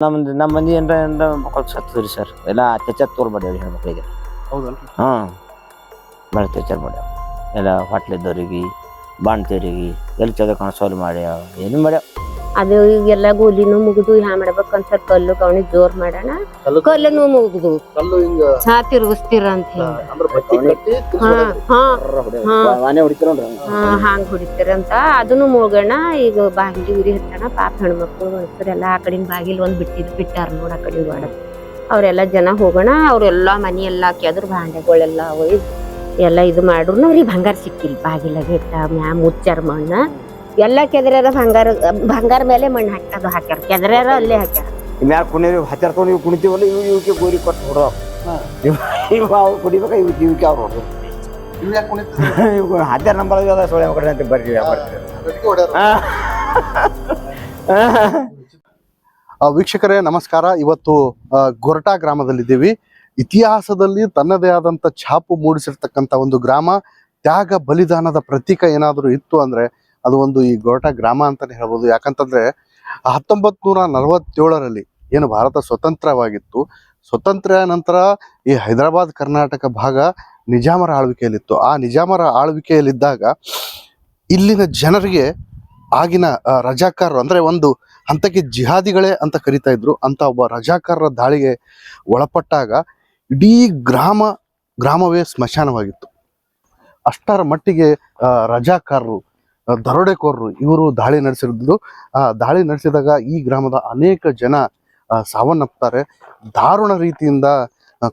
ನಮ್ದು ನಮ್ಮ ಮಂದಿ ಏನ್ರ ಏನ್ರ ಮಕ್ಕಳು ಸತ್ತದ್ರಿ ಸರ್ ಎಲ್ಲ ಅತ್ಯಾಚಾರ ತೋರ್ ಮಾಡ್ಯಾವ್ರಿ ಹೆಣ್ಮಕ್ಳಿಗೆ. ಹಾ ಹಾಂ. ಭಾಳ ಅತ್ಯಾಚಾರ ಮಾಡ್ಯಾವ. ಎಲ್ಲ ಹೊಟ್ಲಿದ್ದವ್ರಿಗೆ ಬಾಣ್ತೀರಿಗೆ ಎಲ್ಲಿ ಚದ ಕಾಣಿಸೋಲ್ ಮಾಡ್ಯಾವ ಏನು ಮಾಡ್ಯಾವ. ಅದು ಈಗೆಲ್ಲ ಗೋಲಿನೂ ಮುಗಿದು ಹ್ಯಾ ಮಾಡ್ಬೇಕಂತ ಕಲ್ಲು ಕವಣಿ ಜೋರ್ ಮಾಡೋಣ. ಕಲ್ಲು? ಕಲ್ಲನು ಮುಗಿದು. ಹಾ ತಿರುಗಿಸ್ತೀರ ಅಂತ ಹೊಡಿತಾರ ಹಾಂಗ್ ಹೊಡಿತೀರಂತ ಅದನ್ನು ಮುಗೋಣ ಈಗ ಬಾಗಿಲಿ ಉರಿ ಹತ್ತಣ ಪಾಪ ಹೆಣ್ಮಕ್ಳು ಗಂಡಸರೆಲ್ಲ ಆ ಕಡಿನ ಬಾಗಿಲು ಒಂದ್ ಬಿಟ್ಟಿದ್ ಬಿಟ್ಟಾರ ನೋಡ ಆ ಕಡೆ ಮಾಡ ಅವ್ರೆಲ್ಲ ಜನ ಹೋಗೋಣ ಅವ್ರೆಲ್ಲ ಮನಿ ಎಲ್ಲ ಕೆದ್ರ ಭಾಂಡೆಗಳೆಲ್ಲ ಒಯ್ದು ಎಲ್ಲ ಇದು ಮಾಡ್ರು ಅವ್ರಿಗೆ ಬಂಗಾರ ಸಿಕ್ಕಿಲ್ಲ ಬಾಗಿಲಾಗ ಇಟ್ಟ ಮ್ಯಾ ಮುಚ್ಚಾರ ಮಣ್ಣ. ಎಲ್ಲ ಕೆದರ್ಯಾರ ಬಂಗಾರ ಬಂಗಾರ ಮೇಲೆ ಮಣ್ಣು ಹಾಕದು ಹಾಕ್ಯಾರ. ಕೆದರ್ಯಾರ ಅಲ್ಲೇ ಹಾಕ್ಯಾರ. ಮ್ಯಾಲ ಕುಣಿರಿ ಹತ್ತಾರ ತೊಗೊಂಡು ಇವ್ ಕುಣಿತೀವಲ್ಲ ಇವ್ ಇವಕ್ಕೆ ಗೋರಿ ಕೊಟ್ಟು ಹೊಡೋ. ಇವ್ ಅವ್ರು ಕುಡಿಬೇಕ ಇವ್ ಇವಕ್ಕೆ ಅವ್ರು ಹೊಡೋದು ಹತ್ತಾರ ನಂಬರ್ ಅದ ಸೊಳ್ಳೆ ಮಕ್ಕಳ ಅಂತ ಬರ್ತೀವಿ ವೀಕ್ಷಕರೇ ನಮಸ್ಕಾರ. ಇವತ್ತು ಗೊರಟಾ ಗ್ರಾಮದಲ್ಲಿದ್ದೀವಿ. ಇತಿಹಾಸದಲ್ಲಿ ತನ್ನದೇ ಆದಂತ ಛಾಪು ಮೂಡಿಸಿರ್ತಕ್ಕಂಥ ಒಂದು ಗ್ರಾಮ ತ್ಯಾಗ ಬಲಿದಾನದ ಪ್ರತೀಕ ಏನಾದರೂ ಇತ್ತು ಅಂದ್ರೆ ಅದು ಒಂದು ಈ ಗೋರಟ ಗ್ರಾಮ ಅಂತಾನೆ ಹೇಳ್ಬೋದು. ಯಾಕಂತಂದ್ರೆ ಹತ್ತೊಂಬತ್ ನೂರ ನಲವತ್ತೇಳರಲ್ಲಿ ಏನು ಭಾರತ ಸ್ವತಂತ್ರವಾಗಿತ್ತು. ಸ್ವತಂತ್ರ ನಂತರ ಈ ಹೈದರಾಬಾದ್, ಕರ್ನಾಟಕ ಭಾಗ ನಿಜಾಮರ ಆಳ್ವಿಕೆಯಲ್ಲಿತ್ತು. ಆ ನಿಜಾಮರ ಆಳ್ವಿಕೆಯಲ್ಲಿದ್ದಾಗ ಇಲ್ಲಿನ ಜನರಿಗೆ ಆಗಿನ ರಜಾಕಾರರು, ಅಂದರೆ ಒಂದು ಹಂತಕ್ಕೆ ಜಿಹಾದಿಗಳೇ ಅಂತ ಕರಿತಾ ಇದ್ರು. ಅಂತ ಒಬ್ಬ ರಜಾಕಾರರ ದಾಳಿಗೆ ಒಳಪಟ್ಟಾಗ ಇಡೀ ಗ್ರಾಮ, ಗ್ರಾಮವೇ ಸ್ಮಶಾನವಾಗಿತ್ತು. ಅಷ್ಟರ ಮಟ್ಟಿಗೆ ರಜಾಕಾರರು ದರೋಡೆಕೋರರು ಇವರು ದಾಳಿ ನಡೆಸಿದ್ದು ಆ ದಾಳಿ ನಡೆಸಿದಾಗ ಈ ಗ್ರಾಮದ ಅನೇಕ ಜನ ಸಾವನ್ನಪ್ಪುತ್ತಾರೆ ದಾರುಣ ರೀತಿಯಿಂದ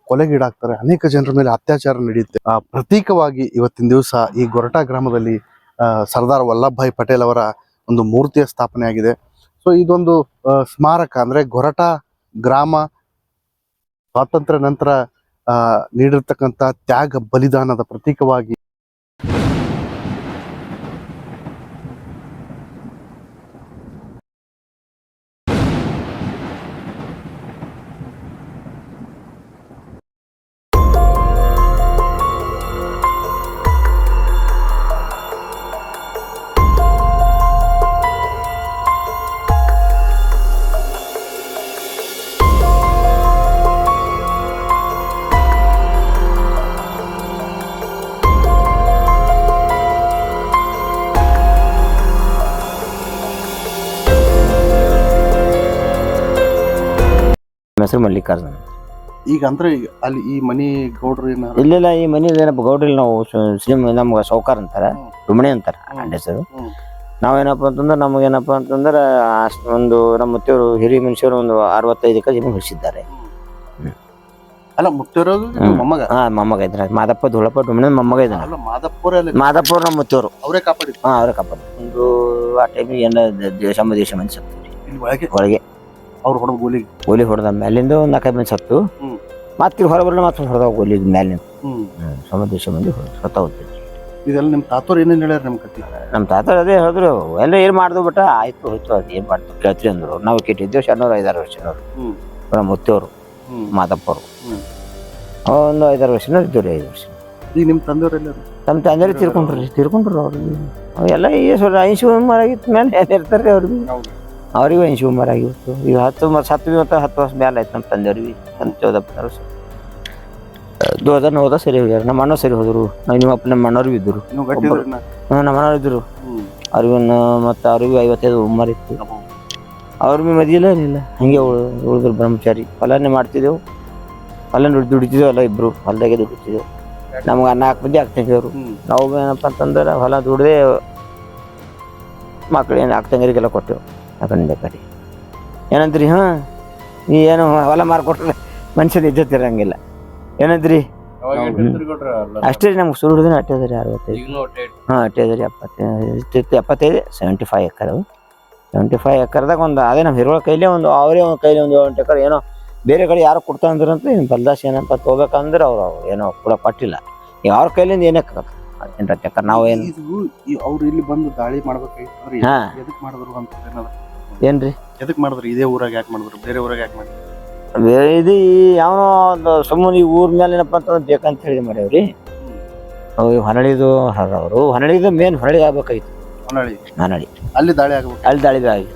ಕೊಲೆಗೀಡಾಗ್ತಾರೆ. ಅನೇಕ ಜನರ ಮೇಲೆ ಅತ್ಯಾಚಾರ ನಡೆಯುತ್ತೆ. ಆ, ಪ್ರತೀಕವಾಗಿ ಇವತ್ತಿನ ದಿವಸ ಈ ಗೊರಟಾ ಗ್ರಾಮದಲ್ಲಿ ಸರ್ದಾರ್ ವಲ್ಲಭಭಾಯಿ ಪಟೇಲ್ ಅವರ ಒಂದು ಮೂರ್ತಿಯ ಸ್ಥಾಪನೆ ಆಗಿದೆ. ಸೊ ಇದೊಂದು ಸ್ಮಾರಕ ಅಂದ್ರೆ ಗೊರಟಾ ಗ್ರಾಮ ಸ್ವಾತಂತ್ರ್ಯ ನಂತರ ನೀಡಿರ್ತಕ್ಕಂಥ ತ್ಯಾಗ ಬಲಿದಾನದ ಪ್ರತೀಕವಾಗಿ ಹೆಸರು ಮಲ್ಲಿಕಾರ್ಜುನ ಈಗ ಅಂದ್ರೆ ಈಗ ಅಲ್ಲಿ ಈ ಮನಿ ಗೌಡ್ರು ಏನ ಇಲ್ಲೆಲ್ಲ ಈ ಮನಿ ಏನಪ್ಪ ಗೌಡ್ರಿ ನಾವು ಸಿಮ್ ಶ್ರೀ ನಮ್ಗೆ ಸೌಕಾರ ಅಂತಾರೆ. ರುಮಣಿ ಅಂತಾರೆ ಅಂಡ್ ಅಡ್ಡ ಹೆಸರು. ಹ್ಮ್. ನಾವೇನಪ್ಪ ಅಂತಂದ್ರೆ ನಮಗೇನಪ್ಪ ಅಂತಂದ್ರೆ ಅಷ್ಟ್ ಒಂದು ನಮ್ಮ ಮುತ್ತಿಯವರು ಹಿರಿಯ ಮನುಷ್ಯರು ಒಂದು ಅರವತ್ತೈದು ಎಕರೆ ಜಮೀನು ಹೊಡಿಸಿದ್ದಾರೆ ಅಲ್ಲ ಹ್ಮ್. ಮೊಮ್ಮಗ? ಹಾ ಮೊಮ್ಮಗ ಇದ್ರ ಮಾದಪ್ಪ ಧೂಳಪ್ಪ ಡುಮಣಿ ಮೊಮ್ಮಗ ಇದ್ರ ಅಲ್ಲ ಮಾದಪ್ಪರ ನಮ್ಮ ಮುತ್ತಿಯವರು ಅವರೇ ಕಾಪಾಡಿ ಹಾಂ ಅವರೇ ಕಾಪಾಡಿ ಒಂದು ಆ ಟೈಮಿಗೆ ಏನ ದೇಶ ದೇಶ ಮನುಷ್ಯ ಇಲ್ಲಿ ಒಳಗೆ? ಒಳಗೆ. ಅವ್ರು ಹೊಡೆದ ಗೋಲಿ ಗೋಲಿ ಹೊಡೆದ ಮ್ಯಾಲಿಂದ ಒಂದು ನಾಲ್ಕೈದು ಮಂದಿ ಸತ್ತು. ಹ್ಮ್. ಮತ್ತೆ ಹೊರ ಹೊರಬರಲ್ಲ ಮತ್ತೆ ಹೊಡೆದ ಗೋಲಿ ಮೇಲಿಂದ. ಸಮದೇಶ ಸಮ ದೇಶ ಮಂದಿ ಸತ್ತ ಹೋಗ್ತಿದ್ರು ಇದೆಲ್ಲ ನಿಮ್ಮ ತಾತೋರ್ ಏನೇನ್ ಹೇಳ್ಯಾರ ನಿಮ್ ಕತೆ ನಮ್ಮ ತಾತ ಅದೇ ಹೇಳಿದ್ರು ಎಲ್ಲ ಏನ್ ಮಾಡ್ದು ಬಿಟ್ಟ? ಆಯ್ತು ಹೋಯ್ತು ಅದು ಏನು ಮಾಡ್ತು ಕೇಳ್ತೀವಿ ಅಂದರು ನಾವು ಕೆಟ್ಟಿದ್ದೇವೆ ಶನ್ನೂರು ಐದಾರು ವರ್ಷನವ್ರು ಹ್ಮ್. ನಮ್ಮ ಮುತ್ತಿಯವರು ಹ್ಮ್. ಮಾದಪ್ಪರು ಹ್ಮ್. ಒಂದು ಐದಾರು ವರ್ಷನವ್ರು ಇದ್ದವ್ರಿ ಐದು ವರ್ಷ. ಈಗ ನಿಮ್ ತಂದೆಯವರೆಲ್ಲ ನಮ್ಮ ತಂದೆ ತಿರ್ಕೊಂಡ್ರಿ ತಿರ್ಕೊಂಡ್ರು ಅವ್ರಿಗೆ ಅವೆಲ್ಲ ಈ ಸ್ವಲ್ಪ ಐಂಶಿ ಉಮರ್ ಆಗಿತ್ತು ಮೇಲೆ ಏನ್ ಇರ್ತಾರೆ ಅವ್ರಿಗೆ ಹೌದು. ಅವ್ರಿಗೂ ಏನು ಶಿವಮಾರ ಆಗಿತ್ತು ಈಗ ಹತ್ತು ವರ್ಷ ಹತ್ತು ಮತ್ತು ಹತ್ತು ವರ್ಷ ಮೇಲೆ ಆಯ್ತು ನಮ್ಮ ತಂದೆಯವ್ರಿಗೆ ನಮ್ಮ ಚೌದ ಹತ್ತಾರು ವರ್ಷ ಹೋದ ಸರಿ ಹೋಗ್ಯಾರ. ನಮ್ಮ ಅಣ್ಣ ಸರಿ ಹೋದರು. ನಾವು ನಿಮ್ಮ ಅಪ್ಪ ನಮ್ಮ ಅಣ್ಣವ್ರು ಇದ್ದರು. ಹ್ಞೂ ನಮ್ಮ ಅಣ್ಣವ್ರು ಇದ್ದರು. ಹ್ಮ್. ಅವ್ರಿಗೂ ಮತ್ತು ಅವ್ರಿಗೂ ಐವತ್ತೈದು ಉಮ್ಮರ್ ಇತ್ತು. ಅವ್ರ ಭೀ ಮದಿಲ್ಲ ಏನಿಲ್ಲ ಹಂಗೆ ಉಳಿದ್ರು ಬ್ರಹ್ಮಚಾರಿ. ಹೊಲನೇ ಮಾಡ್ತಿದ್ದೆವು. ಹೊಲ ದುಡ್ ದುಡಿತಿದ್ದೆವು ಎಲ್ಲ ಇಬ್ರು. ಹೊಲದಾಗೆ ದುಡಿತಿದ್ದೆವು. ನಮ್ಗೆ ನಾಲ್ಕು ಮಂದಿ ಆಗ್ತಂಗಿದ್ರು ನಾವು ಏನಪ್ಪ ಅಂತಂದ್ರೆ ಹೊಲ ದುಡ್ದೆ ಮಕ್ಕಳು ಏನು ಆಗ್ತಂಗರಿಗೆಲ್ಲ ಕೊಟ್ಟೆವು. ಈ ಕಡೆ. ಏನಂದ್ರಿ ಹಾಂ? ನೀ ಏನು ಹೊಲ ಮಾರ್ಕೊಟ್ರೆ ಮನುಷ್ಯನ ಇಜ್ಜತ್ ಇರಂಗಿಲ್ಲ ಏನಂದ್ರಿ ಅಷ್ಟೇ ರೀ ನಮ್ಗೆ ಸುರು ಹಿಡಿದ್ರೆ ಅಟ್ಟೆ ಅದ ರೀ ಅರವತ್ತೈದು. ಹಾಂ ಅಟ್ಟೆ ಅದ ಎಪ್ಪತ್ತೈದು ಎಪ್ಪತ್ತೈದು seventy five acre seventy five ಎಕರ್ದಾಗ ಒಂದು ಅದೇ ನಮ್ಮ ಹಿರೋಳ ಕೈಲೇ ಒಂದು ಅವರೇ ಒಂದು ಕೈಲಿ ಒಂದು ಎಂಟು ಎಕರ್ ಏನೋ ಬೇರೆ ಕಡೆ ಯಾರು ಕೊಡ್ತಾ ಏನು ಬಲ್ದಾಸ್ ಏನಪ್ಪ ತೊಗೋಬೇಕಂದ್ರೆ ಅವ್ರು ಅವ್ರು ಏನೋ ಕೂಡ ಕೊಟ್ಟಿಲ್ಲ. ಅವ್ರ ಕೈಲಿಂದ ಏನಕ್ಕೆ ಎಂಟು ಎಕರ್ ನಾವು ಏನು ಅವ್ರು ಇಲ್ಲಿ ಬಂದು ದಾಳಿ ಮಾಡ್ಬೇಕಾಗಿತ್ತು ಹಾಂ. ಎದಕ್ಕೆ ಎದಕ್ ಮಾಡಿದ್ರು ಅಂತ ಏನ್ರಿ? ಎದಕ್ ಮಾಡಿದ್ರು? ಇದೇ ಊರಾಗ ಯಾಕೆ ಮಾಡಿದ್ರು? ಬೇರೆ ಊರಾಗ ಯಾಕೆ ಮಾಡಿದ್ರು? ಬೇರೆ ಇದು ಯಾವನೋ ಒಂದು ಸುಮ್ಮನೆ ಈ ಊರ್ ಮೇಲೆ ಏನಪ್ಪ ಅಂತಂದ್ರೆ ಬೇಕಂತ ಹೇಳಿ ಮಾಡ್ಯಾವ್ರಿ ಅವು ಹೊನಳಿದು ಅವರು. ಹೊನಳಿದು ಮೇನ್ ಹೊನಳಿ ಆಗ್ಬೇಕಾಗಿತ್ತು. ಹೊನ್ನಾಳಿ ಹೊನಳಿ ಅಲ್ಲಿ ದಾಳಿ ಆಗ್ಬೇಕು. ಅಲ್ಲಿ ದಾಳಿ ಆಗಿ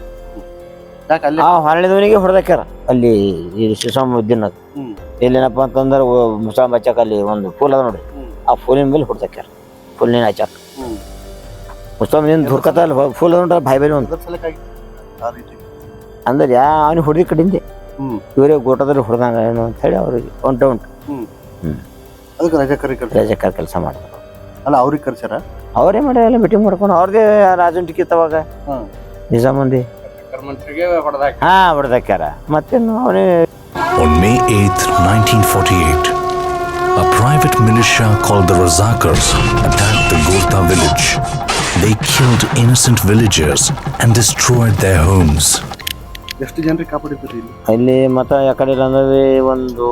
ಯಾಕೆ ಅಲ್ಲಿ? ಆ ಹೊನಳಿದವನಿಗೆ ಹೊಡೆದಾಕ್ಯಾರ. ಅಲ್ಲಿ ಈ ಶಿಶಾಮುದ್ದೀನ್ ಅದು ಹ್ಮ್. ಇಲ್ಲೇನಪ್ಪ ಅಂತಂದ್ರೆ ಮುಸಾಮ್ ಬಚ್ಚಾಕ ಅಲ್ಲಿ ಒಂದು ಫೂಲ್ ಅದ ನೋಡ್ರಿ. ಆ ಫೂಲಿನ ಮೇಲೆ ಹೊಡೆದಾಕ್ಯಾರ. ಫುಲ್ಲಿನ ಹಚ್ಚಾಕ ಹ್ಮ್. ಏನು ದುರ್ಕತ ಅಲ್ಲಿ? ಫೂಲ್ ಅದ ನೋಡ್ರಿ ಬಾಯಿ ಬಾಯಿ ಒಂದು. ಅದ್ರ ಸಲಕ್ಕಾಗಿ. ಆ ರೀತಿ. ಅಂದ್ರೆ ಯಾ ಅವನು ಹೊಡೆದ ಕಡಿಂದೆ. ಹ್ಮ್. ಇವರೇ ಗೋಟದಲ್ಲಿ ಹೊಡೆದಂಗ ಏನು ಅಂತ ಹೇಳಿ ಅವ್ರಿಗೆ ಹೊಂಟ ಉಂಟು ಅದಕ್ಕೆ ರಜಾ ಕರಿ ಕರ್ಸಿ ರಜೆಕಾರ ಕೆಲಸ ಮಾಡ್ತಾರೆ. ಅಲ್ಲ ಅವ್ರಿಗೆ ಕರ್ಸ್ಯಾರ? ಅವರೇ ಮಾಡ ಎಲ್ಲ ಮೀಟಿಂಗ್ ಮಾಡ್ಕೊಂಡು. ಅವ್ರದೇ ರಾಜನ್ ಟಿಕೆಟ್ ಅವಾಗ. ಹ್ಮ್ ನಿಜಾಮಂದಿ ಹಾ ಹೊಡೆದಾಕ್ಯಾರ. ಮತ್ತೇನು ಅವನೇ On May 8, 1948, a private militia called the Razakars attacked the Gotha village. They killed innocent villagers and destroyed their homes. ಎಷ್ಟು ಜನರಿಗೆ ಕಾಪಾಡಿದ್ರು ಇಲ್ಲಿ? ಮತ ಯಾಕಡೆ ಅಂದ್ರೆ ಒಂದು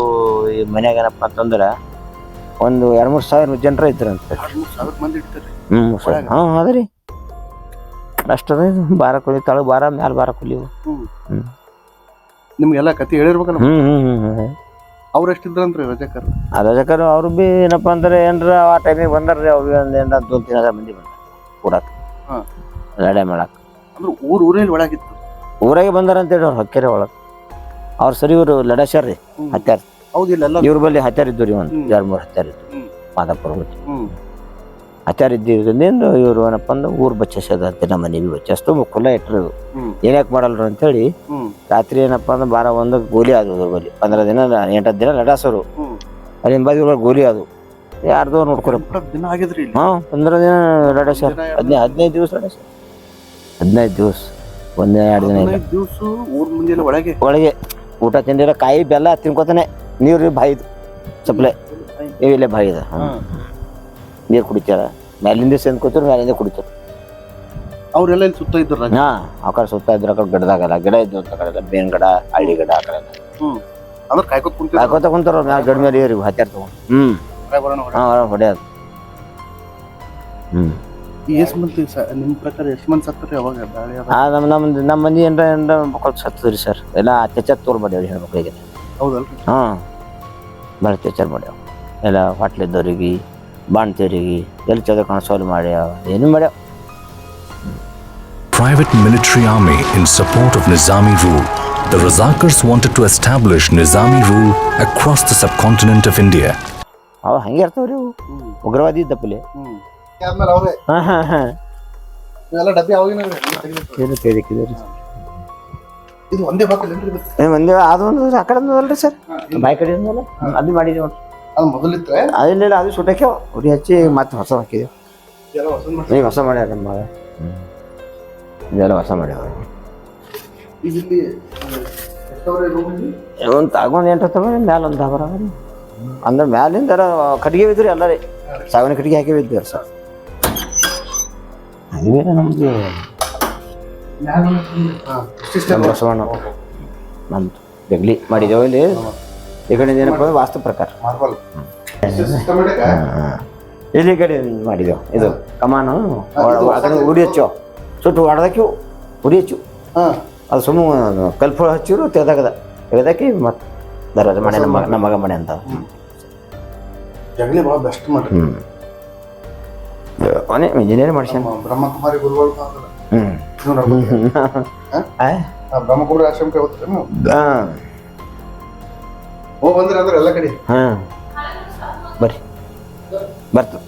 ಈ ಮನ್ಯಾಗ ಏನಪ್ಪ ಅಂತಂದ್ರೆ ಒಂದು ಎರಡು ಮೂರು ಸಾವಿರ ಜನರ ಇದ್ರಂತೆ. ಮಂದಿ ಹ್ಞೂ ಹಾಂ ಅದ ರೀ ಅಷ್ಟು ಬಾರ ಕೊಲಿ ತಳ ಬಾರ ಮ್ಯಾಲ ಬಾರ ಕೊಲಿ ನಿಮ್ಗೆಲ್ಲ ಕತೆ ಹೇಳಿರ್ಬೇಕಲ್ಲ ಹ್ಞೂ ಹ್ಞೂ ಅವ್ರು ಬಿ ಏನಪ್ಪ ಅಂದ್ರೆ ಏನರ ಆ ಟೈಮಿಗೆ ಬಂದಾರ್ರಿ ಅವ್ರಿಗೆ ಒಂದು ಏನರ ದೋಲ್ ಮಂದಿ ಬಂದ್ರೆ. ಕೂಡಕ್ಕೆ ಹಾ. ಲಡೆ ಮಾಡಕ್ ಅಂದ್ರೆ ಊರ್ ಊರಲ್ಲಿ ಒಳಗಿತ್ತು. ಊರಾಗೆ ಬಂದಾರ ಅಂತೇಳಿ ಅವ್ರು ಹೊಕ್ಕೆರೆ ಒಳಗೆ. ಅವ್ರ ಸರಿ ಇವರು ಲಡಾಶ್ಯಾರ ರೀ ಹ್ಮ್. ಹತ್ಯಾರ. ಹೌದು ಇಲ್ಲೆಲ್ಲ ಇವ್ರ ಬಲ್ಲಿ ಹತ್ಯಾರ ಇದ್ದು ರೀ ಒಂದು ಹ್ಮ್. ಎರಡು ಮೂರು ಹತ್ಯಾರ ಇದ್ದು ಹ್ಮ್. ಮಾದಾಪುರ ಹೋಗಿ. ಹ್ಮ್. ಹತ್ಯಾರ ಇದ್ದಿದ್ದರಿಂದ ಇವ್ರು ಏನಪ್ಪ ಅಂದ್ರೆ ಊರು ಬಚ್ಚಸದ ನಮ್ಮ ಮನೆಗೆ ಬಚ್ಚಸ್ತು ಕುಲ ಇಟ್ಟರು ಹ್ಮ್. ಏನ್ಯಾಕೆ ಮಾಡಲ್ರು ಅಂತೇಳಿ ಹ್ಮ್. ರಾತ್ರಿ ಏನಪ್ಪ ಅಂದ್ರೆ ಬಾರ ಒಂದು ಗೋಲಿ ಆದವು ಇವ್ರ ಬಲ್ಲಿ. ಪಂದ್ರ ದಿನ ಎಂಟತ್ತು ದಿನ ಲಡಾಸರು ಅಲ್ಲಿ ಒಳಗೆ ಗೋಲಿ ಅದು ಯಾರ್ದೋ ನೋಡ್ಕೊಳಿ ದಿನ ಆಗಿದ್ರಿ ಇಲ್ಲಿ. ಹಾಂ ಪಂದ್ರ ದಿನ ರಡ ಸರ್. ಹದಿನೈದು ಹದಿನೈದು ದಿವಸ ಲಡಾಸ್ಯಾರ ಹದಿನೈದು ದಿವಸ. ಒಂದೇ ಎರಡು ದಿನ ಇಲ್ಲ ದಿವಸ ಊರ್ ಮುಂದೆ ಒಳಗೆ? ಒಳಗೆ ಊಟ ತಿಂದಿರ ಕಾಯಿ ಬೆಲ್ಲ ತಿನ್ಕೋತಾನೆ. ನೀರು ಬಾಯಿದು ಸಪ್ಲೈ. ಇಲ್ಲೇ ಬಾಯಿದ. ನೀರು ಕುಡಿತಾರ. ಮ್ಯಾಲಿಂದ ಸೇಂದ್ ಕೂತಾರ ಮ್ಯಾಲಿಂದ ಕುಡಿತಾರ. ಅವ್ರೆಲ್ಲ ಇಲ್ಲಿ ಸುತ್ತ ಇದ್ರು ಹಾ ಆ ಕಡೆ ಸುತ್ತ ಇದ್ರ ಕಡೆ ಗಿಡದಾಗಲ್ಲ ಗಿಡ ಇದ್ದು ಅಂತ ಕಡೆ. ಬೇನ್ ಗಿಡ ಹಳ್ಳಿ ಗಿಡ ಆ ಕಡೆ. ಹ್ಮ್. ಅಂದ್ರೆ ಕಾಯ್ಕೋತ್ ಕುಂತಿದ್ರು. ಹಾಕೋತ ಕುಂತಾರ ಗಿಡ ಮೇಲೆ ಏರಿ ಹತ್ಯಾರ ತಗೊಂಡು. ಹ್ಮ್. ಹಾ ಹೊಡೆಯೋದು ಹ್ಮ್. ಈ ಎಷ್ಟ್ ಮಂದಿ ಸ- ನಿಮ್ ಪ್ರಕಾರ ಎಷ್ಟ್ ಮಂದಿ ಸತ್ತರಿ ಅವಾಗ ದಾಳಿ ಆದಾಗ? ಆ ನಮ್ಮ ನಮ್ಮ ನಮ್ಮ ಮಂದಿ ಏನ್ರ ಏನ್ರ ಮಕ್ಕಳು ಸತ್ತದ್ರಿ ಸರ್. ಎಲ್ಲ ಅತ್ಯಾಚಾರ ತೋರ್ ಮಾಡ್ಯಾವ್ರಿ ಹೆಣ್ಮಕ್ಳಿಗೆ. ಹೌದಲ್ರಿ. ಹಾ. ಭಾಳ ಅತ್ಯಾಚಾರ ಮಾಡ್ಯಾವ. ಎಲ್ಲ ಹೊಟ್ಲಿದ್ದವ್ರಿಗೆ ಬಾಣ್ತಿಯರಿಗೆ ಎಲ್ಲಿ ಚದ ಕಾಣಿಸೋಲು ಮಾಡ್ಯಾವ ಏನು ಮಾಡ್ಯಾವ. Private military army in support of Nizami rule. The Razakars wanted to establish Nizami rule across the subcontinent of India. ಅವ ಹಂಗೆ ಇರ್ತಾವ್ರಿ ಅವು ಉಗ್ರವಾದಿ ಇದ್ದಪ್ಪಲೆ ಹಾಂ ಹಾಂ ಹಾಂ. ಇದು ಒಂದೇ ಒಂದೇ ಅದು ಒಂದು ಆ ಕಡೆ ಅಲ್ರಿ ಸರ್. ಬಾಯಿ ಕಡೆ ಒಂದಲ್ಲ ಅದು ಮಾಡಿದ್ವಿ ನೋಡ್ರಿ. ಅದು ಮೊದಲಿತ್ರೆ ಅದಿಲ್ಲ ಅದು ಸುಟ್ಟಕ್ಕೆ ಉರಿ ಹಚ್ಚಿ ಮತ್ತೆ ಹೊಸ ಹಾಕಿದ್ವಿ ಈಗ ಹೊಸ ಮಾಡ್ಯಾರ ನಮ್ಮ ಇದೆಲ್ಲ ಹೊಸ ಮಾಡ್ಯಾವ ಇಲ್ಲಿ ಇಲ್ಲಿ? ಒಂದು ತಗೊಂಡು ಎಂಟು ತಗೊಂಡು ಮ್ಯಾಲ ಒಂದು ದಾಬರ ಅಂದ್ರೆ ಮ್ಯಾಲಿಂದ ಕಟ್ಟಿಗೆ ಬಿದ್ದರು ಎಲ್ಲರೇ ಸಾವಿನ ಸಾವನಿ ಕಟ್ಟಿಗೆ ಹಾಕಿ ಬಿದ್ದಾರೆ ಸರ್. ಅದೇ ನಮ್ಮ ಬಸವಣ್ಣ. ನಮ್ದು ಜಗ್ಲಿ ಮಾಡಿದ್ದೇವೆ ಇಲ್ಲಿ. ಈ ಕಡೆ ಏನಪ್ಪ ವಾಸ್ತು ಪ್ರಕಾರ. ಮಾರ್ಬಲ್ ಸಿಸ್ಟಮೆಟಿಕ್ ಇಲ್ಲಿ ಈ ಕಡೆ ಮಾಡಿದೆವು ಇದು ಕಮಾನು ಒಳ- ಆ ಕಡೆ ಉಡಿ ಹಚ್ಚು ಸುಟ್ಟು ಹೊಡೆದಕ್ಕೆ ಉಡಿ ಹಚ್ಚು ಹಾ. ಅದು ಸುಮ್ಮನೆ ಕಲ್ಫುಳ ಹಚ್ಚಿರು ತೆಗೆದಾಗದ. ತೆಗೆದಾಕಿ ಮತ್ತೆ ದರವಾಜ ಮನೆ ನಮ್ಮ ಮಗ ನಮ್ಮ ಮಗ ಮನೆ ಅಂತ. ಜಗಲಿ ಭಾಳ ಬೆಸ್ಟ್ ಮಾಡ್ರಿ ಹ್ಞೂ ಅವನೇ ಇಂಜಿನಿಯರ್ ಮಾಡ್ಸ್ಯಾನ. ಬ್ರಹ್ಮಕುಮಾರಿ ಗುರುಗಳು ಬ್ರಹ್ಮಕುಮಾರಿ ಆಶ್ರಮಕ್ಕೆ ಹೋಗ್ತೀರಿ ಹೋಗಿ ಬಂದ್ರಿ ಅಂದ್ರೆ ಎಲ್ಲ ಕಡೆ. ಹಾಂ. ಬರ್ರಿ. ಬರ್ತು.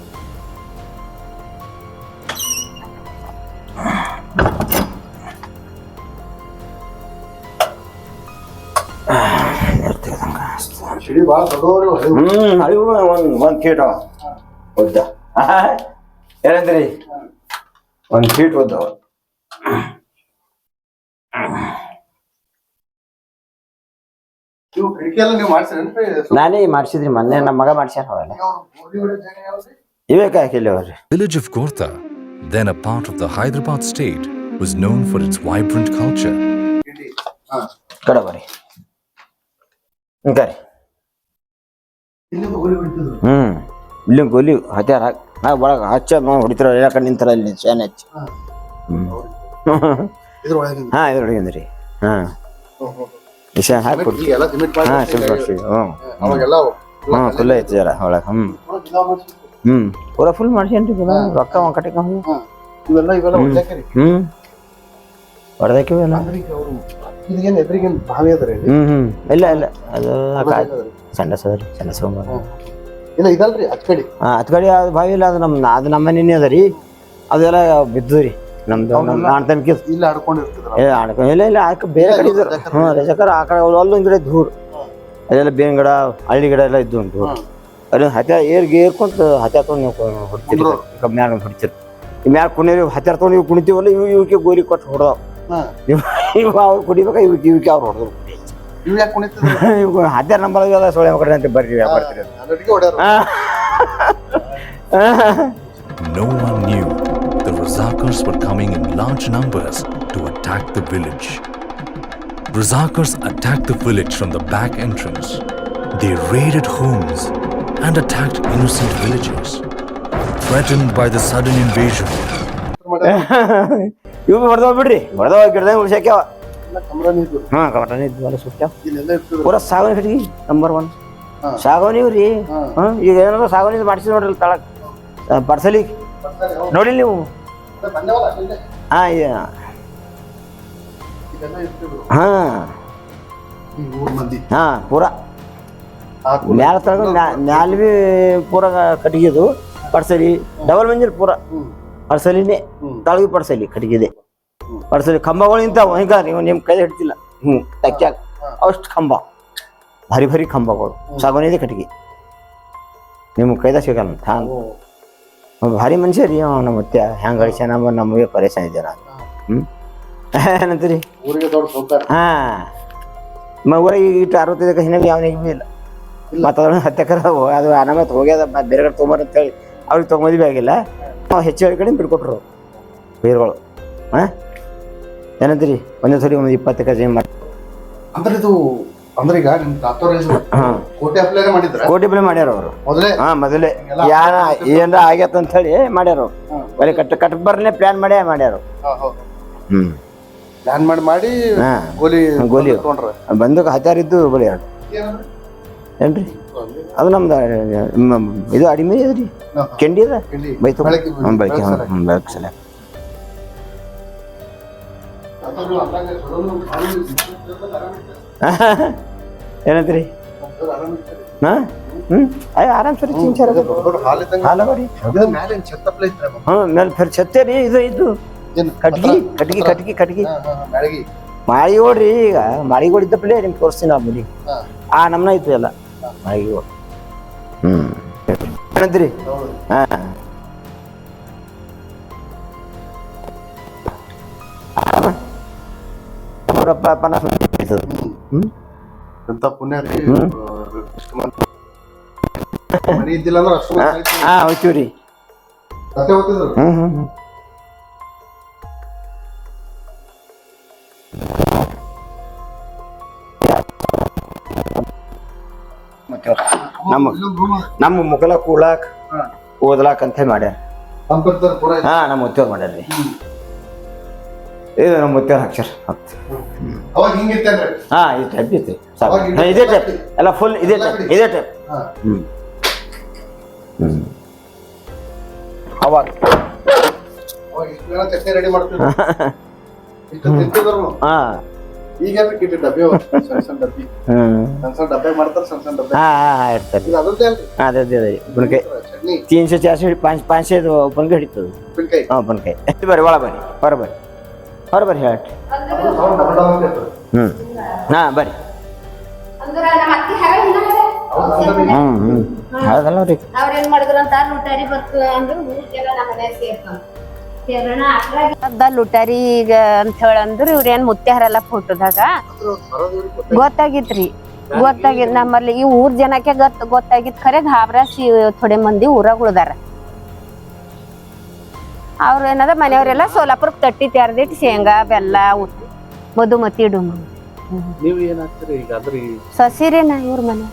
ಶಿಡಿ ಭಾಳ ದೊಡ್ಡವರು ಹ್ಮ್ ಅಯ್ಯೋ ಒಂದ್ ಒಂದ್ ಫೀಟ್ ಉದ್ದ ಏನಂದ್ರಿ ಒಂದ್ ಫೀಟ್ ಉದ್ದ ಅವ. ನೀವು ಕಿಟಕಿ ಎಲ್ಲ ನೀವು ಮಾಡ್ಸಿರೇನ್ರಿ? ನಾನೇ ಮಾಡ್ಸಿದ್ರಿ ಮೊನ್ನೆ ನಮ್ಮ ಮಗ ಮಾಡ್ಸ್ಯಾನ ಅವೆಲ್ಲ. ಇವೇ ಕಾಕಿಲ್ಲ ಅವ್ರಿ? Village of Gorta, then a part of the Hyderabad state, was known for its vibrant culture. ಹಾ. ಕಡೆ ಬರ್ರಿ. ಕರಿ. ಹ್ಮ್. ಇಲ್ಲಿ ಗೋಲಿ ಹತ್ಯಾರ ಹಾಕ್ ನಾ ಒಳಗ ಹಚ್ಚ ಹೊಡಿತಾರ ಎಲ್ಲ ನಿಂತಾರ ಇಲ್ಲಿ ಶಾನೆ ಹಚ್ಚಿ. ಹಾ. ಇದ್ರೊಳಗೆ ಹೊಡಿದ್ರಿ ಹಾ ಶಾನೆ ಹಾಕಿ ಕೊಡ್ತೀವಿ. ಹಾ ಹ್ಞೂ ಹ್ಞೂ ಫುಲ್ ಐತಿ ಜರ ಒಳಗೆ. ಹ್ಞೂ ಹ್ಮ್. ಪೂರಾ ಫುಲ್ ಮಾಡ್ಸೇನ್ರಿ ಪೂರಾ ರೊಕ್ಕ ಒಂದ್ ಕಟ್ಟಿಗೆ ಹ್ಞೂ ಅದ್ರಿ ಇಲ್ಲಿ? ಇಲ್ಲ. ಅದು. ಸಣ್ಣ ಸರ್ ಸಣ್ಣ ಸೋಮವಾರ. ಇಲ್ಲ ಇದಲ್ರಿ ಅಚ್ ಕಡೆ ಹಾ ಹತ್ ಕಡೆ ಅದು ಬಾವಿ ಇಲ್ಲ ಅದು ನಮ್ಮ ಅದು ನಮ್ಮ ಮನೆನೇ ಅದ ರೀ. ಅದೆಲ್ಲ ಬಿದ್ದು ರೀ. ನಮ್ದು ನಮ್ಮ ಅಣ್ಣ ತನಕ ಇಲ್ಲ ಆಡ್ಕೊಂಡಿರ್ತಿದ್ರ ಏ ಆಡ್ಕೊ ಇಲ್ಲ ಇಲ್ಲ ಆಕ ಬೇರೆ ಕಡೆ ಇದ್ರು ಹ್ಞೂ ರಜಕರ ಆ ಕಡೆ ಅಲ್ಲೊಂದು ಗಿಡ ದೂರ. ಅದೆಲ್ಲ ಬೇವಿನ ಗಿಡ ಹಳ್ಳಿ ಗಿಡ ಎಲ್ಲ ಇದ್ದು ಉಂಟು. ಅಲ್ಲಿ ಹತ್ಯ ಏರ್ಗೆ ಏರ್ಕೊಂತ ಹತ್ಯ ತೊಗೊಂಡು ನೀವು ಹೊಡ್ತೀರಿ. ಮ್ಯಾಲ ಹೊಡ್ತೀರಿ. ಈ ಮ್ಯಾಲ ಕುಣಿರಿ ಹತ್ಯಾರ ತೊಗೊಂಡು ಇವು ಕುಣಿತೀವಲ್ಲ ಇವು ಇವಕ್ಕೆ ಗೋಲಿ ಕೊಟ್ಟು ಹೊಡೆದವು. ನೀವು ಇವು ಇವು ಅವ್ರು ಕುಡಿಬೇಕಾ ಇವಕ್ಕೆ ಇವಕ್ಕೆ ಅವ್ರು ಹೊಡೆದ್ರು. ಇವ್ ಯಾಕೆ ಕುಣಿತಿದ್ರ ಇವು ಹತ್ಯಾರ ನಂಬಲ್ಲ ಸೊಳ್ಳೆ ಮಕ್ಕಳ ಅಂತ ಬರ್ರಿ ಬರ್ತೀರಿ ಅಂತ. ಅಲ್ಲಿಗೆ ಹೊಡ್ಯಾರ No one knew the Razakars were coming in large numbers to attack the village. Razakars attacked the village from the back entrance. They raided homes and attacked innocent villagers. Threatened by the sudden invasion, ಇವು ಹೊಡೆದವ್ ಬಿಡ್ರಿ ಹೊಡೆದವ ಗಿಡದಾಗ ಇದ್ವು ಹಾ ಇದ್ವಲ್ಲ ಪೂರ ಸಾಗಣಿ ಕಟ್ಗಿ number one. ಸಾಗವನಿ ರೀ ಹಾ. ಈಗ ಏನಾರ ಸಾಗವನಿ ಮಾಡಿಸಿ ನೋಡ್ರಿ ತಳಕ್. ಪರ್ಸಲಿ ನೋಡಿ ನೀವು? ಹಾ ಹಾ. ಹಾ ಪೂರ. ಮ್ಯಾಲ ತಳಗ ಮ್ಯಾಲ ಬಿ ಪೂರ ಕಟ್ಗಿದು ಪಡ್ಸಲಿ ಡಬಲ್ ಮಂಜಿಲ್ ಪೂರ. ಪರ್ಸಲಿನೇ. ತಳಗಿ ಪಡ್ಸಲಿ ಕಟ್ಗಿದೆ ಪಡ್ಸಲಿ ಕಂಬಗಳು ಇಂಥವು ಹಿಂಗ ನೀವು ನಿಮ್ಮ ಕೈ ಹಿಡ್ತಿಲ್ಲ ಹ್ಞೂ ತಕ್ಕ ಅಷ್ಟು ಕಂಬ ಭಾರಿ ಭಾರಿ ಕಂಬಗಳು ಸಾಗೋನಿದೆ ಕಟ್ಟಿಗೆ. ನಿಮ್ಮ ಕೈದಾಗ ಸಿಗಲ್ಲ ಹಾಂ ಭಾರಿ ಮನುಷ್ಯ ರೀ ಅವ ನಮ್ಮ ಮತ್ತೆ ಹೆಂಗೆ ಅಳಿಸ ನಮ್ಮ ನಮಗೆ ಪರೇಶಾನ ಇದ್ದೀರ. ಹ್ಮ್. ಏನಂತೀರಿ? ಊರಿಗೆ ದೊಡ್ಡ ಸೌಕಾರ ಹಾ. ಮ ಊರಾಗ ಈಗ ಇಟ್ಟು ಅರವತ್ತೈದಕ್ಕೆ ಹಿನ್ನೆಲೆ ಯಾವನಿಗೆ ಭೀ ಇಲ್ಲ. ಮತ್ತೊಂದು ಹತ್ತಕ್ಕರ ಅದು ಅನಾಮತ್ ಹೋಗ್ಯದ ಮತ್ತೆ ಬೇರೆ ಕಡೆ ತೊಗೊಂಬರ್ ಅಂತೇಳಿ. ಅವ್ರಿಗೆ ತೊಗೊಂಬದಿ ಆಗಿಲ್ಲ. ನಾವು ಹೆಚ್ಚು ಹೇಳಿ ಕಡೆ ಬಿಟ್ಕೊಟ್ರು ಬೀರ್ಗಳು. ಹಾಂ? ಏನಂತೀರಿ? ಒಂದೇ ಸರಿ ಒಂದು ಇಪ್ಪತ್ತು ಕಜೆ ಮಾಡಿ. ಅಂದ್ರೆ ಇದು ಅಂದ್ರೆ ಈಗ ನಿಮ್ ತಾತವ್ರ ಹಾಂ. ಕೋಟೆ ಅಪ್ಲೈ ಮಾಡಿದ್ರ? ಕೋಟಿ ಬೆಲೆ ಮಾಡ್ಯಾರ ಅವರು. ಮೊದಲೇ? ಹಾಂ ಮೊದಲೇ. ಯಾರ ಏನಾರ ಆಗ್ಯತ ಅಂತ ಹೇಳಿ ಮಾಡ್ಯಾರ ಹ್ಮ್. ಬರೀ ಕಟ್ ಕಟ್ ಬರ್ನೇ ಪ್ಲಾನ್ ಮಾಡೇ ಮಾಡ್ಯಾರ. ಹ್ಞೂ ಪ್ಲಾನ್ ಮಾಡಿ ಮಾಡಿ ಹಾಂ. ಗೋಲಿ ಗೋಲಿ. ತಗೊಂಡ್ರ. ಬಂದಕ್ಕೆ ಹತ್ಯಾರ ಇದ್ದು ಬರೀ ಎರಡು. ಏನ್ರಿ? ಅದು ನಮ್ದು ಮ್, ಇದು ಅಡಿಮೆ ಅದ್ರಿ? ಕೆಂಡಿ ಅದ? ಬೈತು ಬೆಳಗ್ಗೆ ಹ್ಞೂ ಬೆಳಗ್ಗೆ ಬೆಳಗ್ಗೆ ಬೆಳಗ್ಗೆ ಸಲ ಏನಂತೀರಿ ಹಾಂ ಹ್ಞೂ ಅಯ್ಯ ಆರಾಮ್ ಸರಿ ಚಿನ್ ಸರ್ ಹಾಲ್ ಇದ್ದಂಗ ಹಾಲ ಬರಿ ಇದು ಮ್ಯಾಲೆ ಏನ್ ಛತ್ತ ಪ್ಲೇ ಇತ್ರ ಹ್ಞೂ ಮೇಲೆ ಫೆರ್ ಛತ್ತೆ ರೀ ಇದು ಇದು ಏನು ಕಟ್ಗಿ ಕಟ್ಗಿ ಕಟ್ಗಿ ಕಟ್ಗಿ ಮ್ಯಾಳಗಿ ಮಾಳಿಗೋಡ್ರಿ ಈಗ ಮಾಳಿಗೋಡ್ ಇದ್ದಪ್ಪಲೇ ನಿಮ್ಗೆ ತೋರಿಸ್ತೀನಿ ಆ ಮನಿ ಹಾ. ಆ ನಮ್ನ ಇತ್ತು ಎಲ್ಲ ಮಾಳಿಗೋಡ್ ಹ್ಞೂ ಏನಂತೀರಿ ಹೌದು ಪಾಪನ ಅವರಪ್ಪ ಪನ್ನಾಸ್ ಹ್ಞೂ ಎಂತ ಪುಣ್ಯ ರೀ ಹ್ಮ್. ಇಷ್ಟು ಮಂದಿ ಮನಿ ಇದ್ದಿಲ್ಲ ಅಂದ್ರೆ ಅಷ್ಟು ಮಂದಿ ಆಯ್ತು. ಹಾಂ ಹೋಗ್ತೀವಿ ರೀ ಕತೆ ಓದ್ತಿದ್ರು ಹ್ಞೂ ಹ್ಞೂ ಹ್ಞೂ ನಮ್ಮ ಇಲ್ಲೊಂದ್. ನಮ್ಮ ಮುಗಲ ಕೂಳಾಕ್ ಹಾ. ಓದ್ಲಾಕ್ ಅಂತ ಹೇಳಿ ಮಾಡ್ಯಾರ ಪೂರ. ಹಾ ನಮ್ಮ ಉದ್ಯೋಗ ಮಾಡ್ಯಾರ ರೀ ಇದು ನಮ್ಮ ಮುತ್ತೇವ್ರ ಹಾಕ್ಸ್ಯಾರ ಹತ್ತು ಅವಾಗ ಹಿಂಗಿತ್ತೇನ್ರಿ ಹಾ ಈ ಟೈಪ್ ಇತ್ತು. ಸಾಕು. ಅವಾಗ ಇದೇ ಟೈಪ್ ಎಲ್ಲ ಫುಲ್ ಇದೇ ಟೈಪ್ ಇದೇ ಟೈಪ್ ಹಾ. ಹ್ಮ್. ಹ್ಮ್. ಅವಾಗ. ಅವಾಗ ಇಷ್ಟು ಜನ ಚಟ್ನಿ ರೆಡಿ ಮಾಡ್ತಿದ್ರು. ಇಷ್ಟು ತಿಂತಿದ್ರು ಹಾ. ಈಗ ಕಿಟ್ಟಿ ಡಬ್ಬಿ ಅವ. ಸಣ್ಣ ಸಣ್ಣ ಡಬ್ಬಿ. ಹ್ಮ್. ಸಣ್ಣ ಸಣ್ಣ ಡಬ್ಬೆ ಮಾಡ್ತಾರೆ ಸಣ್ಣ ಸಣ್ಣ ಡಬ್ಬೆ. ಹಾ ಹಾ ಹಾ ಇರ್ತಾರೆ ಇದು ಅದರದ್ದೇ ಅಲ್ರಿ? ಹಾ ಅದೇ ಅದೇ. ಅದೇ ಉಪ್ಪಿನಕಾಯಿ ಚಟ್ನಿ. ತೀನ್ ಸೆ ಚಾರ್ ಸೆ ಪಾಂಚ್ ಪಾಂಚ್ ಸೆ ಉಪ್ಪಿನಕಾಯಿ ಹಿಡಿತದೆ. ಉಪ್ಪಿನಕಾಯಿ. ಹಾ ಉಪ್ಪಿನಕಾಯಿ. ಬರ್ರಿ ಒಳ ಬರ್ರಿ ಹೊರ ಬರ್ರಿ ಹೊರ ಬರ್ರಿ ಹೇಳಿ. ಹ್ಞೂ ಹಾಂ, ಬರ್ರಿ. ಹ್ಮ್ ಹ್ಮ್. ಹೌದಲ್ಲ ರೀ ಮಾಡಿದ್ರು ಅಂತ ಲುಟಾರಿ ಅಂದ್ರೆ ಈಗ ಅಂತ ಹೇಳಂದ್ರ ಇವ್ರೇನ್ ಮುತ್ಯಾರಲ್ಲ ಫೋಟೋದಾಗ ಗೊತ್ತಾಗಿತ್ರಿ. ಗೊತ್ತಾಗಿತ್ ನಮ್ಮಲ್ಲಿ ಈ ಊರ್ ಜನಕ್ಕೆ ಗೊತ್ತ ಗೊತ್ತಾಗಿತ್. ಖರೆ ಘಾಬ್ರಾಸಿ, ಥೋಡೆ ಮಂದಿ ಊರಾಗ ಉಳ್ದಾರ. ಅವ್ರ ಏನದ ಮನೆಯವರೆಲ್ಲ ಸೋಲಾಪುರಕ್ಕೆ ತಟ್ಟಿ ತೆರೆದಿಟ್ಟು ಶೇಂಗಾ ಬೆಲ್ಲ ಉತ್ ಮಧುಮತಿ ಡುಮ್ ನೀವು ಏನಾಗ್ತೀರಿ ಈಗ ಅದ್ರಿ ಸಸಿರೇನ ಇವ್ರ ಮನೆ.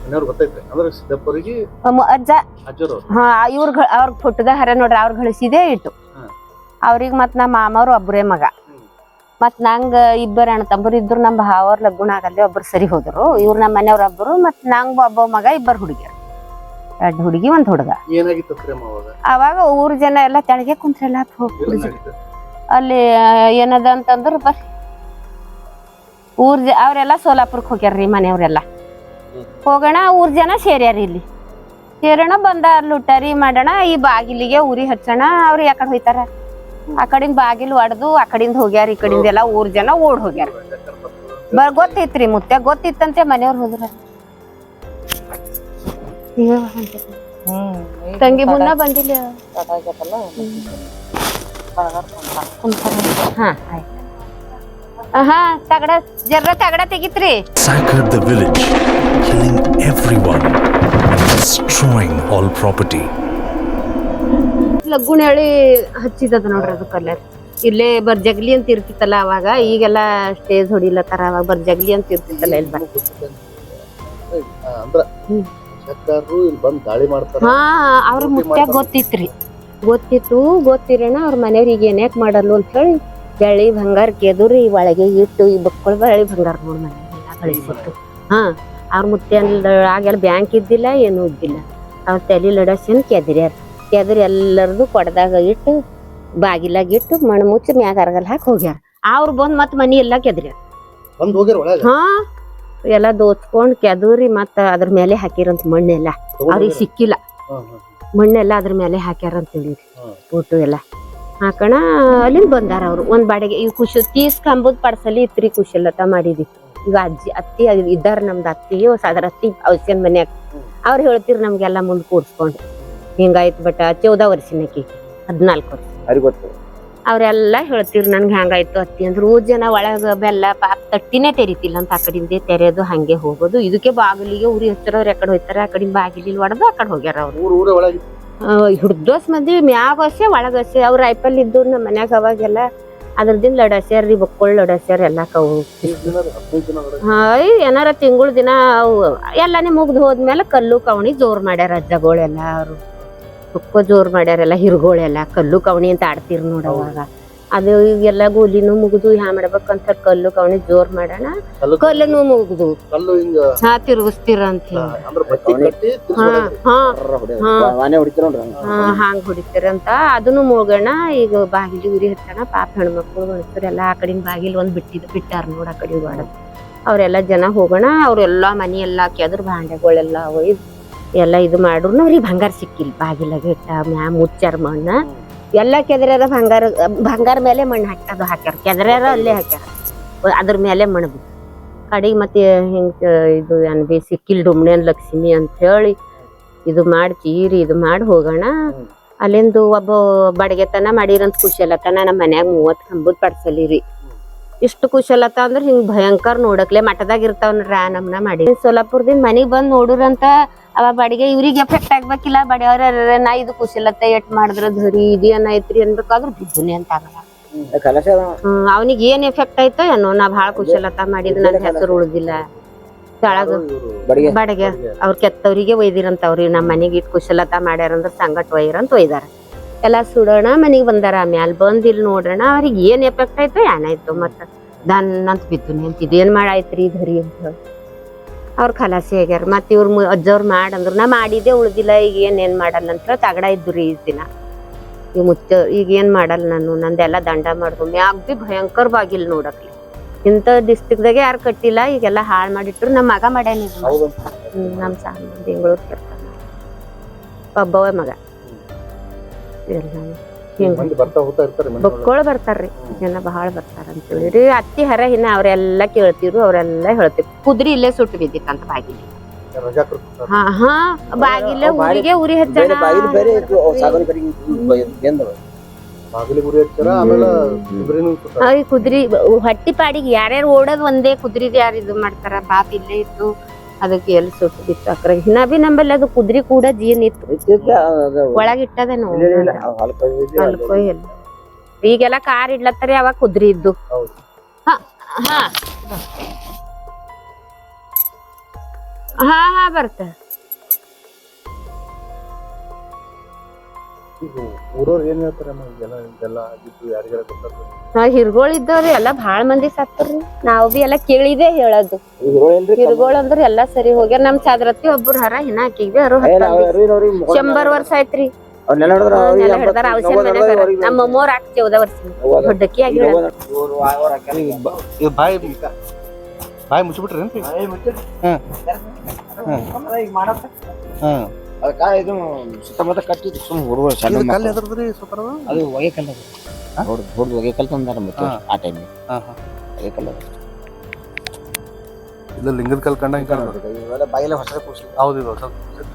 ಮನೆಯವ್ರು ಗೊತ್ತೈತ್ರಿ ಅಂದ್ರೆ ಸಿದ್ದಪ್ಪರಿಗೆ ಮ- ಅಜ್ಜ. ಅಜ್ಜರು. ಹಾ ಇವ್ರ ಅವ್ರ ಫುಟ್ಟದ ಹರ ನೋಡ್ರಿ ಅವ್ರ ಗಳಿಸಿದೆ ಇಟ್ಟು. ಹ್ಮ್. ಅವ್ರಿಗೆ ಮತ್ ನಮ್ಮ ಮಾಮವ್ರು ಒಬ್ಬರೇ ಮಗ. ಮತ್ ನಂಗ ಇಬ್ಬರು ಅಣ್ಣ ತಮ್ಮರು ಇದ್ರು ನಮ್ಮ ಭಾವರ್ ಲಗ್ನ ಆಗಲ್ಲೇ ಒಬ್ರು ಸರಿ ಹೋದ್ರು. ಇವ್ರು ನಮ್ಮ ಮನೆಯವ್ರ ಒಬ್ರು ಮತ್ ನಂಗ ಒಬ್ಬ ಮಗ ಇಬ್ಬರು ಹುಡುಗಿಯರು. ಎರಡ್ ಹುಡುಗಿ ಒಂದು ಹುಡುಗ. ಏನಾಗಿತ್ತು ಪ್ರೇಮ ಅವಾಗ? ಅವಾಗ ಊರ್ ಜನ ಎಲ್ಲ ತೆಳಗೆ ಕುಂತ್ರಲ್ಲ ಅಲ್ಲಿ ಏನದ ಅಂತಂದ್ರ ಬರ್ರಿ. ಊರ್ ಜ ಅವರೆಲ್ಲ ಸೋಲಾಪುರಕ್ಕೆ ಹೋಗ್ಯಾರ್ರಿ ಮನೆಯವರೆಲ್ಲ. ಹೋಗೋಣ ಊರ್ ಜನ ಸೇರ್ಯಾರ ಇಲ್ಲಿ. ಸೇರೋಣ ಬಂದ ಲುಟಾರಿ ಮಾಡೋಣ ಈ ಬಾಗಿಲಿಗೆ ಉರಿ ಹಚ್ಚೋಣ ಅವ್ರು ಯಾಕಡೆ ಹೋಯ್ತಾರ? ಆ ಕಡಿಂದ ಬಾಗಿಲು ಒಡ್ದು ಆ ಕಡಿಂದ ಹೋಗ್ಯಾರ ಈ ಕಡಿಂದ ಎಲ್ಲ ಊರ್ ಜನ ಓಡ್ ಹೋಗ್ಯಾರ. ಬ ಗೊತ್ತೈತ್ರಿ ಮುತ್ಯ ಗೊತ್ತಿತ್ತಂತೆ ಮನೆಯವ್ರು ಹೋದ್ರ. ತಂಗಿ ಮುನ್ನ ಬಂದಿಲ್ಲ. ಹಾ. ತಗಡ ಜರ್ರ ತಗಡ ತೆಗಿತ್ರಿ. Massacred the village, killing everyone and destroying all property. ಲಗ್ಗುಣ ಹೇಳಿ ಹಚ್ಚಿದದ ನೋಡ್ರಿ ಅದು ಕಲ್ಲರ್ ಇಲ್ಲೇ ಬರ್ಜಗ್ಲಿ ಅಂತ ಇರ್ತಿತ್ತಲ್ಲ ಅವಾಗ ಈಗೆಲ್ಲ ಸ್ಟೇಜ್ ಹೊಡಿಲತ್ತಾರ ಅವಾಗ ಬರ್ಜಗ್ಲಿ ಅಂತ ಇರ್ತಿತ್ತಲ್ಲ ಇಲ್ಲಿ ಬರ್ ಅಂದ್ರ ಹ್ಮ್. ಇಲ್ಲಿ ಬಂದು ದಾಳಿ ಮಾಡ್ತಾರೆ. ಹಾ ಅವ್ರ ಮುತ್ಯ ಗೊತ್ತಿತ್ರಿ. ಗೊತ್ತಿತ್ತು ಗೊತ್ತಿರೋಣ ಅವ್ರ ಮನೆಯವ್ರಿಗೆ ಏನ್ಯಾಕ್ ಮಾಡಲ್ಲ ಅಂತ ಹೇಳಿ ಬೆಳ್ಳಿ ಬಂಗಾರ ಕೆದುರಿ ಒಳಗೆ ಇಟ್ಟು ಈ ಬಕ್ಕಳ ಬೆಳ್ಳಿ ಬಂಗಾರ ನೋಡ್ ಮನೆ. ಕಳಿಸ್ಬಿಟ್ಟು ಹಾ ಅವ್ರ ಮುತ್ಯ ಆಗೆಲ್ಲ ಬ್ಯಾಂಕ್ ಇದ್ದಿಲ್ಲ ಏನೂ ಇದ್ದಿಲ್ಲ. ಅವ್ರ ತಲೆ ಲಡಸಿನ ಕೆದರ್ಯಾರ. ಕೆದರಿ ಎಲ್ಲರದು ಕೊಡದಾಗ ಇಟ್ಟು ಬಾಗಿಲಾಗ ಇಟ್ಟು ಮಣ್ಣು ಮುಚ್ಚಿ ಮ್ಯಾಗ ಅರಗಲ್ ಹಾಕಿ ಹೋಗ್ಯಾರ. ಅವ್ರು ಬಂದ್ ಮತ್ ಮನಿ ಎಲ್ಲ ಕೆದ್ರ್ಯಾರ. ಬಂದು ಹೋಗ್ಯಾರ ಹಾ ಎಲ್ಲ ದೋಚ್ಕೊಂಡು ಕೆದೂರಿ ಮತ್ತೆ ಅದ್ರ ಮೇಲೆ ಹಾಕಿರಂತ ಮಣ್ಣೆಲ್ಲ. ಅವ್ರಿಗೆ ಸಿಕ್ಕಿಲ್ಲ. ಮಣ್ಣೆಲ್ಲ ಅದ್ರ ಮೇಲೆ ಹಾಕ್ಯಾರಂತ ಹೇಳಿ. ಫೋಟೋ ಎಲ್ಲ. ಹಾಕಣ ಅಲ್ಲಿಂದ ಬಂದಾರ ಅವ್ರು. ಒಂದ್ ಬಾಡಿಗೆ ಈ ಖುಷಿ ತೀಸ್ ಕಂಬದ್ ಪಡ್ಸಲಿ ಇತ್ರಿ ಕುಶಲತ ಮಾಡಿದಿ ಈಗ ಅಜ್ಜಿ ಅತ್ತಿ ಇದ್ದಾರ ನಮ್ದು ಅತ್ತಿ ಸಾದ್ರ ಅತ್ತಿ ಔಷನ್ ಮನ್ಯಾಗ. ಅವ್ರು ಹೇಳ್ತಿರ್ ನಮ್ಗೆಲ್ಲ ಮುಂದ್ ಕೂಡ್ಸ್ಕೊಂಡು. ಹಿಂಗಾಯ್ತು ಬಟ್ ಚೌದ ವರ್ಷನಕ್ಕೆ ಹದಿನಾಲ್ಕು ವರ್ಷ. ಅವ್ರೆಲ್ಲ ಹೇಳ್ತಿರ್ ನನ್ಗೆ ಹಂಗಾಯ್ತು ಅತ್ತಿ? ಅಂದ್ರೆ. ಊರ್ ಜನ ಒಳಗ ಬೆಲ್ಲ ಪಾಪ ತಟ್ಟಿನೇ ತೆರಿತಿಲ್ಲ ಅಂತ ಆ ಕಡಿಂದ ತೆರೆಯೋದು ಹಂಗೆ ಹೋಗೋದು. ಇದಕ್ಕೆ ಬಾಗಿಲಿಗೆ ಊರಿ ಹಚ್ಚರವ್ರು ಯಾಕಡೆ ಹೋಯ್ತಾರ ಆ ಕಡಿಂದ ಬಾಗಿಲಿ ಹೊಡೆದು ಆ ಕಡೆ ಹೋಗ್ಯಾರ ಅವ್ರು. ಊರ್ ಊರ ಒಳಗೆ? ಹಿಡ್ದೋಸ್ ಮಂದಿ ಮ್ಯಾಗ ಹಸೆ ಒಳಗ ಹಸೆ ಅವ್ರ ರೈಪಲ್ ಇದ್ದು ನಮ್ಮ ಮನ್ಯಾಗ ಅವಾಗೆಲ್ಲ ಅದ್ರದಿಂದ ಲಡಸ್ಯಾರ ರೀ ಬಕ್ಕೊಳ್ ಲಡಸ್ಯಾರ ಎಲ್ಲ ಕವು ಹಾಯ್ ಏನಾರ ತಿಂಗಳ ದಿನ ಅವು ಎಲ್ಲಾನೇ ಮುಗ್ದು ಹೋದ್ಮೇಲೆ ಕಲ್ಲು ಕವಣಿ ಜೋರ್ ಮಾಡ್ಯಾರ ಅಜ್ಜಗಳೆಲ್ಲ ಅವರು ತುಕ್ಕ ಜೋರು ಮಾಡ್ಯಾರೆಲ್ಲ ಹಿರುಗಳೆಲ್ಲ ಕಲ್ಲು ಕವಣಿ ಅಂತ ಆಡ್ತೀರಿ ನೋಡ ಅವಾಗ. ಅದು ಎಲ್ಲ ಗೋಲಿನೂ ಮುಗಿದು ಹ್ಯಾ ಮಾಡ್ಬೇಕಂತ ಕಲ್ಲು ಕವಣಿ ಜೋರ್ ಮಾಡೋಣ ಕಲ್ಲನ್ನು ಕಲ್ಲನು ಮುಗ್ದು. ಕಲ್ಲು ಹಿಂಗ ಹಾ ತಿರುಗಿಸ್ತೀರ ಅಂತ ಆ, ಹೇಳಿ ಅಂದ್ರ ಕಟ್ಟಿ ಹಾ ತಿರ್ಸ್ಬಿಡೋದು. ಹಾ ಹಾ. ವಾನೆ ಹೊಡಿತಾರ ಹಾ ಹಾಂಗ್ ಹೊಡಿತಾರಂತ ಅದನ್ನು ಮುಗೋಣ ಈಗ ಬಾಗಿಲಿ ಉರಿ ಹತ್ತಣ ಪಾಪ ಹೆಣ್ಮಕ್ಳು ಎಲ್ಲಾ ಆ ಕಡಿನ ಬಾಗಿಲ್ ಒಂದ್ ಬಿಟ್ಟಿದ್ ಬಿಟ್ಟಾರ ನೋಡ ಆ ಕಡೆ ಅವ್ರೆಲ್ಲ ಜನ ಹೋಗೋಣ ಅವ್ರೆಲ್ಲಾ ಮನಿ ಎಲ್ಲಾ ಕೆದ್ರ ಭಾಂಡೆಗಳೆಲ್ಲ ಒಯ್ದು ಎಲ್ಲ ಇದು ಮಾಡ್ರು ಅವ್ರಿಗೆ ಬಂಗಾರ ಸಿಕ್ಕಿಲ್ಲ. ಬಾಗಿಲಾಗ ಗಿಟ್ಟ ಮ್ಯಾ ಮುಚ್ಚಾರ ಮಣ್ಣು. ಎಲ್ಲ ಕೆದರ್ಯಾರ ಬಂಗಾರ ಬಂಗಾರ ಮೇಲೆ ಮಣ್ಣು ಹಾಕಿ ಅದು ಹಾಕ್ಯಾರ. ಕೆದರ್ಯಾರ ಅಲ್ಲೇ ಹಾಕ್ಯಾರ. ಅದ್ರ ಮೇಲೆ ಮಣ್ಣು ಬಿಟ್ಟು ಕಡೆಗೆ ಮತ್ತೆ ಹಿಂಗೆ ಇದು ಏನು ಬಿ ಸಿಕ್ಕಿಲ್ ಡುಮ್ನೆನ್ ಲಕ್ಷ್ಮಿ ಅಂತ ಹೇಳಿ ಇದು ಮಾಡಿ ಚೀರಿ ಇದು ಮಾಡಿ ಹೋಗೋಣ. ಅಲ್ಲಿಂದು ಒಬ್ಬ ಬಡಗೆತನ ಮಾಡಿರಂತ ಕುಶಲತನ ನಮ್ಮ ಮನ್ಯಾಗ ಮೂವತ್ತು ಕಂಬದ್ ಪಡ್ಸಲಿರಿ. ಇಷ್ಟು ಕುಶಲತ ಅಂದ್ರ ಹಿಂಗ್ ಭಯಂಕರ ನೋಡಕ್ಲೆ ಮಠದಾಗ ರಾ ನಮ್ನ ಮಾಡಿ. ಸೋಲಾಪುರದಿಂದ ಮನಿಗ್ ಬಂದ್ ನೋಡುರಂತ ಅವ ಬಡಿಗೆ ಇವ್ರಿಗೆ ಎಫೆಕ್ಟ್ ಆಗ್ಬೇಕಿಲ್ಲ ಬಡಿಯವ್ರ ನಾ ಇದು ಕುಶಲತೆ ಎಟ್ ಮಾಡಿದ್ರ ಧರಿ ಇದೇನ ಐತ್ರಿ ಅನ್ಬೇಕಾದ್ರ ಬಿದ್ದುನಿ ಅಂತ ಆಗಲ್ಲ. ಹ್ಮ್ ಅವನಿಗೆ ಏನ್ ಎಫೆಕ್ಟ್ ಆಯ್ತೋ ಏನೋ ನಾ ಭಾಳ ಕುಶಲತ ಮಾಡಿದ್ ನನ್ ಹೆಸರು ಉಳ್ದಿಲ್ಲ. ಕೆಳಗ ಬಡಿಗೆ? ಅವ್ರ ಕೆತ್ತವ್ರಿಗೆ ಒಯ್ದಿರಂತ ಅವ್ರಿಗೆ ನಮ್ಮ ಮನೆಗೆ ಇಟ್ಟು ಕುಶಲತ ಮಾಡ್ಯಾರಂದ್ರ ಸಂಗಟ್ ಒಯ್ಯರಂತ ಒಯ್ದಾರ. ಎಲ್ಲ ಸುಡೋಣ ಮನೆಗೆ ಬಂದಾರ ಮ್ಯಾಲ ಬಂದ್ ಇಲ್ಲಿ ನೋಡೋಣ ಅವ್ರಿಗೆ ಏನ್ ಎಫೆಕ್ಟ್ ಆಯ್ತು ಏನಾಯ್ತು ಮತ್ತ. ದನ್ ಅಂತ ಬಿದ್ದು ಅಂತ ಇದೇನ್ ಮಾಡಾಯ್ತ್ರಿ ಧರಿ ಅಂತ ಹೇಳಿ. ಅವ್ರ ಖಲಾಸಿ ಆಗ್ಯಾರ. ಮತ್ ಇವ್ರ ಅಜ್ಜವ್ರು ಮಾಡಂದ್ರು ನಾ ಮಾಡಿದ್ದೆ ಉಳ್ದಿಲ್ಲ ಈಗ ಏನ್ ಏನ್ ಮಾಡಲ್ಲ ಅಂತ ತಗಡ ಇದ್ದು ರೀ ಈ ದಿನ. ಈಗ ಮುಚ್ಚ ಈಗ ಏನ್ ಮಾಡಲ್ಲ ನಾನು ನಂದೆಲ್ಲ ದಂಡ ಮಾಡ್ದು ಮ್ಯಾಗ್ ಬಿ ಭಯಂಕರ ಬಾಗಿಲ್ ನೋಡಕ್ಲಿ. ಇಂಥ ಡಿಸ್ಟಿಕ್ದಾಗೆ ಯಾರು ಕಟ್ಟಿಲ್ಲ ಈಗೆಲ್ಲ ಹಾಳು ಮಾಡಿಟ್ರು ನಮ್ಮ ಮಗ ಮಾಡ್ಯಾನ ನಮ್ಮ ಸಾಲ ಬೆಂಗಳೂರು ಪಬ್ಬವ ಒಬ್ಬವ ಮಗ. ಎಲ್ಲ ಹಿಂಗ್ ಬರ್ತಾ ಹೋಗ್ತಾ ಇರ್ತಾರೆ ಮನೆ ಒಳಗೆ. ಬಕ್ಕೊಳ ಬರ್ತಾರ್ರಿ. ಜನ ಬಹಳ ಬರ್ತಾರ ಅಂತ ಹೇಳಿರಿ ಅತ್ತಿ ಹರ ಹಿನ್ನ ಅವರೆಲ್ಲ ಕೇಳ್ತಿರು ಅವರೆಲ್ಲ ಹೇಳ್ತಿರು ಕುದ್ರಿ ಇಲ್ಲೇ ಸುಟ್ಟು ಬಿದ್ದಿತ್ತಂತ ಬಾಗಿಲಿ. ಹಾ ಹಾ ಬಾಗಿಲ ಊರಿಗೆ ಉರಿ ಹಚ್ಚಣ. ಕುದ್ರಿ ಹೊಟ್ಟಿ ಪಾಡಿಗೆ ಯಾರ್ಯಾರು ಓಡೋದ್ ಒಂದೇ ಕುದ್ರಿದ್ ಯಾರು ಇದು ಮಾಡ್ತಾರ? ಬಾತ್ ಇಲ್ಲೇ ಇತ್ತು. ಅದಕ್ಕೆ ಎಲ್ಲಿ ಸುಟ್ಟು ಬಿತ್ತು ಅಕ್ರ ಹಿನ್ನ ಬಿ ನಂಬಲ್ಲಿ ಅದು ಕುದ್ರಿ ಕೂಡ ಜೀನ್ ಇತ್ತು. ಒಳಗಿಟ್ಟದೆ ಎಲ್ಲ ಈಗೆಲ್ಲ ಕಾರ್ ಇಡ್ಲತ್ತಾರ ಅವಾಗ ಕುದ್ರಿ ಇದ್ದು. ಹಾ. ಹಾ ಹಾ ಬರ್ತ. ಊರವ್ರು ಏನ್ ಹೇಳ್ತಾರೆ ಅಮ್ಮ ಇದೆಲ್ಲ ಇದೆಲ್ಲ ಆಗಿದ್ದು ಯಾರಿಗಾರ ಗೊತ್ತಾಗ್ತದೆ ನಾ ಹಿರ್ಗೋಳ್ ಇದ್ದವ್ರಿ ಎಲ್ಲಾ ಬಾಳ ಮಂದಿ ಸತ್ತರ್ರಿ ನಾವ್ ಬಿ ಎಲ್ಲಾ ಕೇಳಿದೆ ಹೇಳೋದು ಹಿರ್ಗೋಳ ಅಂದ್ರ ಎಲ್ಲಾ ಸರಿ ಹೋಗ್ಯಾರ ನಮ್ ಚಾದ್ರತಿ ಒಬ್ಬರು ಹರ ಹಿನ ಹಾಕಿದ್ವಿ ಅವ್ರು ಶಂಬರ್ ವರ್ಷ ಆಯ್ತ್ರಿ ಹ್ಮ್, ನಮ್ಮ ಅಮ್ಮೋರ್ ಹಾಕಿ ಚೌದ ವರ್ಷ. ದೊಡ್ಡಕ್ಕಿ ಆಗಿ ಬಾಯಿ ಮುಚ್ಚಿಬಿಟ್ರಿ ಹ್ಮ್. ಹ್ಮ್ ಅದಕ್ಕ ಇದು ಸುತ್ತಮುತ್ತ ಕಟ್ಟಿದ್ದು ಸುಮ್ ಹುಡುಗರು ಸಣ್ಣ ಇದು ಕಲ್ಲು ಮಕ್ಳು. ಎದ್ರದ್ರಿ ಸೂಪರ್ ಅದು ಹೊಗೆ ಕಲ್ಲ ಹೊಡ್ದು ಹೊಡ್ದು ಹೊಗೆ ಕಲ್ ತಂದಾರ ಮತ್ತೆ ಹಾ. ಆ ಟೈಮ್ ಹಾ ಹಾ. ಹೊಗೆ ಕಲ್ಲ ಇಲ್ಲ ಲಿಂಗದ ಕಲ್ ಕಂಡಂಗೆ ಕಾಣ್ತದೆ. ಇವೆಲ್ಲ ಬಾಯಿಲೆ ಹೊಸ ಕೂಸು ಹೌದು ಇದು ಹೊಸ